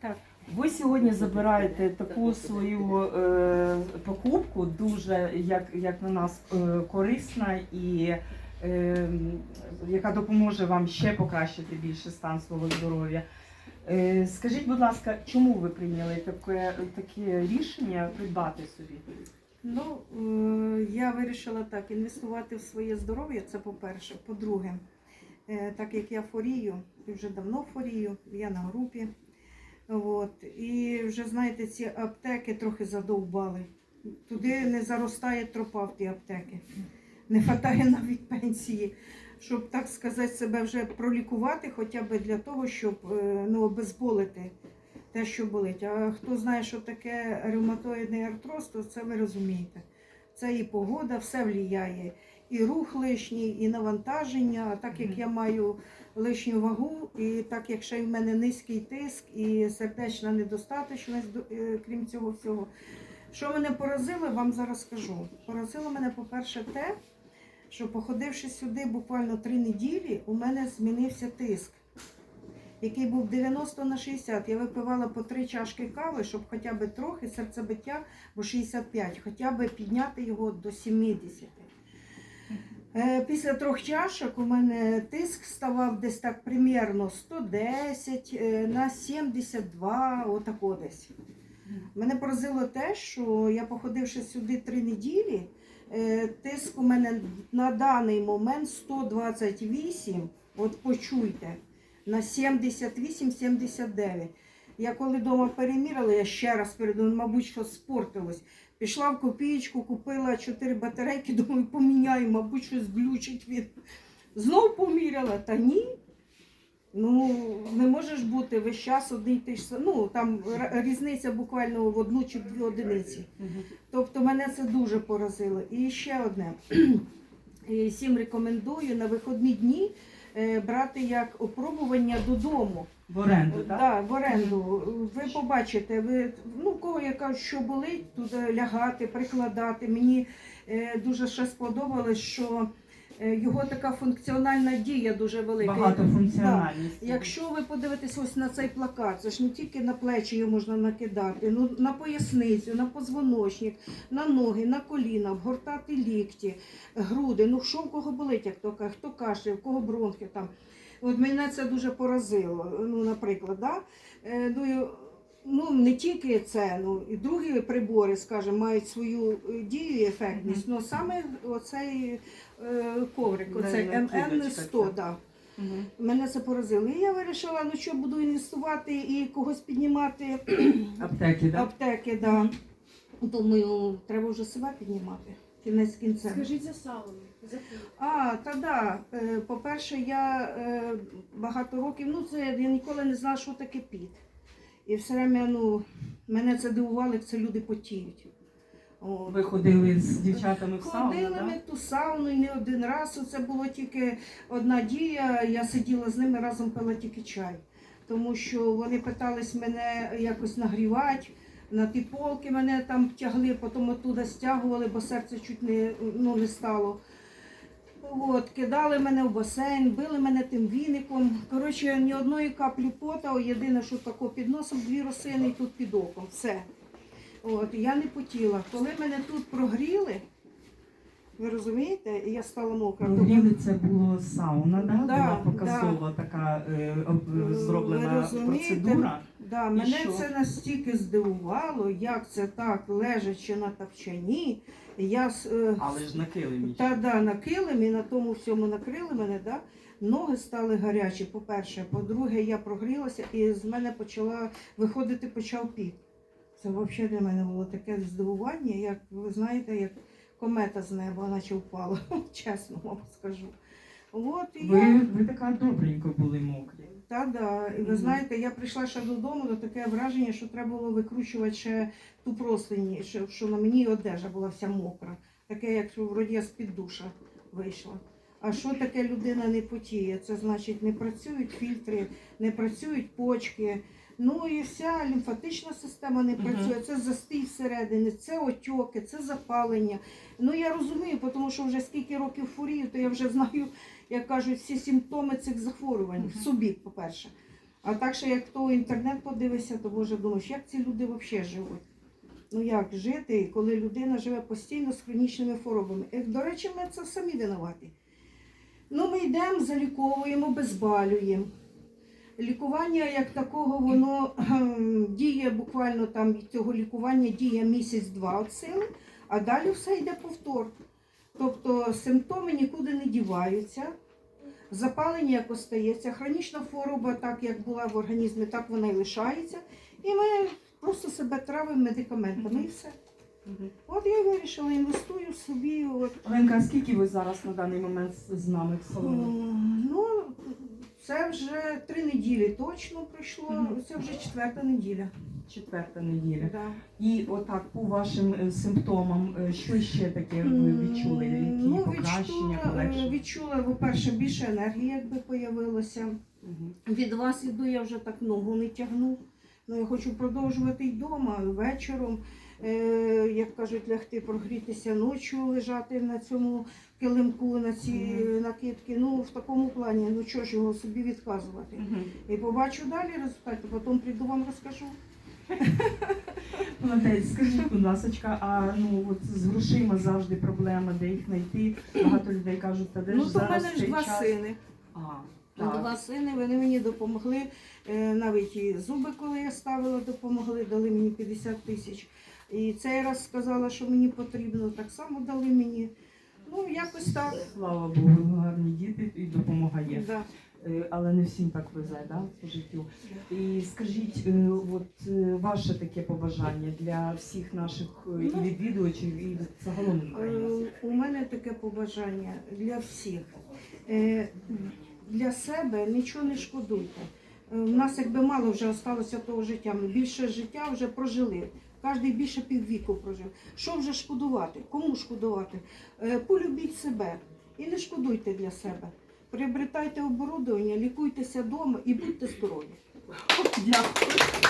Так. Ви сьогодні забираєте таку свою е, покупку, дуже як, як на нас е, корисна і е, яка допоможе вам ще покращити більше стан свого здоров'я. Е, скажіть, будь ласка, чому ви прийняли таке, таке рішення придбати собі? Ну, е, я вирішила так, інвестувати в своє здоров'я, це по-перше. По-друге, е, так як я хворію, і вже давно хворію, я на групі. От, і вже, знаєте, ці аптеки трохи задовбали. Туди не заростає тропа в ті аптеки. Не вистачає навіть пенсії, щоб, так сказати, себе вже пролікувати, хоча б для того, щоб е, ну, обезболити те, що болить. А хто знає, що таке ревматоїдний артроз, то це ви розумієте. Це і погода, все влияє. І рух лишній, і навантаження. А так як я маю лишню вагу, і так як ще й в мене низький тиск і сердечна недостаточність, до- е, крім цього всього. Що мене поразило, вам зараз скажу. Поразило мене, по-перше, те, що походивши сюди буквально три неділі, у мене змінився тиск який був 90 на 60. Я випивала по три чашки кави, щоб хоча б трохи серцебиття, бо 65, хоча б підняти його до 70. Е, Після трьох чашок у мене тиск ставав десь так примірно 110 е, на 72, отако десь. Мене поразило те, що я походивши сюди три неділі, е, тиск у мене на даний момент 128, от почуйте, на 78-79. Я коли вдома перемірила, я ще раз передумала, мабуть, що спортилось. Пішла в копієчку, купила 4 батарейки, думаю, поміняю, мабуть, щось глючить від. Знов поміряла, та ні. Ну, не можеш бути весь час один той ж Ну, там різниця буквально в одну чи в дві одиниці. Тобто мене це дуже поразило. І ще одне. Всім рекомендую на виходні дні е, брати як опробування додому. В оренду, так? Да, в оренду. Ви побачите, ви ну кого яка що болить, туди лягати, прикладати. Мені е, дуже ще сподобалось, що е, його така функціональна дія дуже велика. Багатофункціональність. Якщо ви подивитесь ось на цей плакат, це ж не тільки на плечі його можна накидати, ну на поясницю, на позвоночник, на ноги, на коліна, вгортати лікті, груди. Ну що в кого болить, як то хто кашляє, в кого бронхи там. От мене це дуже поразило. Ну, наприклад, да? Е, ну, ну не тільки це, ну і другі прибори, скажімо, мають свою е, дію і ефектність. Ну саме оцей е, коврик, оцей МН100, ця. да. Мгм. Мене це поразило. І я вирішила, ну що буду інвестувати і когось піднімати Аптеки, так? аптеки. Да. Думаю, треба вже себе піднімати. Кінець кінцем. Скажіть за сауну. А, та да. Е, По-перше, я е, багато років, ну це я ніколи не знала, що таке піт. І все время, ну, мене це дивувало, як це люди потіють. От. Ви ходили з дівчатами в сауну, Ходили ми в ту сауну і не один раз. Це було тільки одна дія. Я сиділа з ними разом пила тільки чай. Тому що вони питались мене якось нагрівати. На ті полки мене там тягли, потім оттуда стягували, бо серце чуть не, ну, не стало. От, кидали мене в басейн, били мене тим віником. Коротше, ні одної каплі пота, єдине, що тако під носом, дві росини і тут під оком. Все. От, я не потіла. Коли мене тут прогріли, ви розумієте, я стала мокра. Прогріли це було сауна, да? Да, була показова така е, об- Ви зроблена розумієте? процедура. Да, мене що? це настільки здивувало, як це так, лежачи на тапчані. Я е, Але ж на килимі. та да, на килимі, на тому всьому накрили мене, да? ноги стали гарячі, по-перше. По-друге, я прогрілася і з мене почала виходити почав піт. Це взагалі для мене було таке здивування, як ви знаєте, як комета з неба, наче впала, чесно вам скажу. От, і я... Ви, ви така добренько були мокрі. Та да. І ви знаєте, я прийшла ще додому, то таке враження, що треба було викручувати ще ту простині, що, що на мені одежа була вся мокра. Таке, як вроді я з-під душа вийшла. А що таке людина не потіє? Це значить не працюють фільтри, не працюють почки. Ну і вся лімфатична система не працює. Це застій всередині, це отьоки, це запалення. Ну я розумію, тому що вже скільки років хворію, то я вже знаю, як кажуть, всі симптоми цих захворювань в собі, по-перше. А так що як хто інтернет подивиться, то може думаєш, як ці люди взагалі живуть? Ну як жити, коли людина живе постійно з хронічними хворобами? І, до речі, ми це самі винуваті. Ну, ми йдемо, заліковуємо, безбалюємо. Лікування як такого, воно діє буквально там цього лікування діє місяць-два сили, а далі все йде повтор. Тобто симптоми нікуди не діваються, запалення як остається, хронічна хвороба, так як була в організмі, так вона і лишається. І ми просто себе травимо медикаментами і все. От я вирішила, інвестую собі. От. Оленка, а скільки ви зараз на даний момент з- нами в салоні? Ну, це вже три неділі точно пройшло. Це вже четверта неділя. Четверта неділя. Да. І отак по вашим е, симптомам, е, що ще таке ви відчули? Які Ну, покращення, відчула, е, полегшення? відчула, по-перше, більше енергії, якби появилося. Мгм. Від вас іду, я вже так ногу не тягну. Ну, я хочу продовжувати й вдома, вечором, е, як кажуть, лягти, прогрітися ночі, лежати на цьому килимку, на ці Мгм. накидки. Ну, в такому плані, ну чого ж його собі відказувати. Мгм. І побачу далі результати, потім прийду вам розкажу. Молодець, скажіть, будь ласка, а ну от з грошима завжди проблема, де їх знайти. Багато людей кажуть, та де ну, ж то в зараз мене ж цей два час? сини. А, так. Два сини, вони мені допомогли. е, Навіть і зуби, коли я ставила, допомогли, дали мені 50 тисяч. І цей раз сказала, що мені потрібно, так само дали мені. Ну, якось так. Слава Богу, гарні діти і допомога є. Да. Е, Але не всім так везе, да, по життю. І скажіть, е, от е, ваше таке побажання для всіх наших і Ну, відвідувачів, і загалом українців. У мене таке побажання для всіх. Для себе нічого не шкодуйте. У нас якби мало вже осталося того життя. Ми більше життя вже прожили. Кожен більше піввіку прожив. Що вже шкодувати? Кому шкодувати? Полюбіть себе і не шкодуйте для себе. Приобретайте оборудовання, лікуйтеся вдома і будьте здорові. Дякую.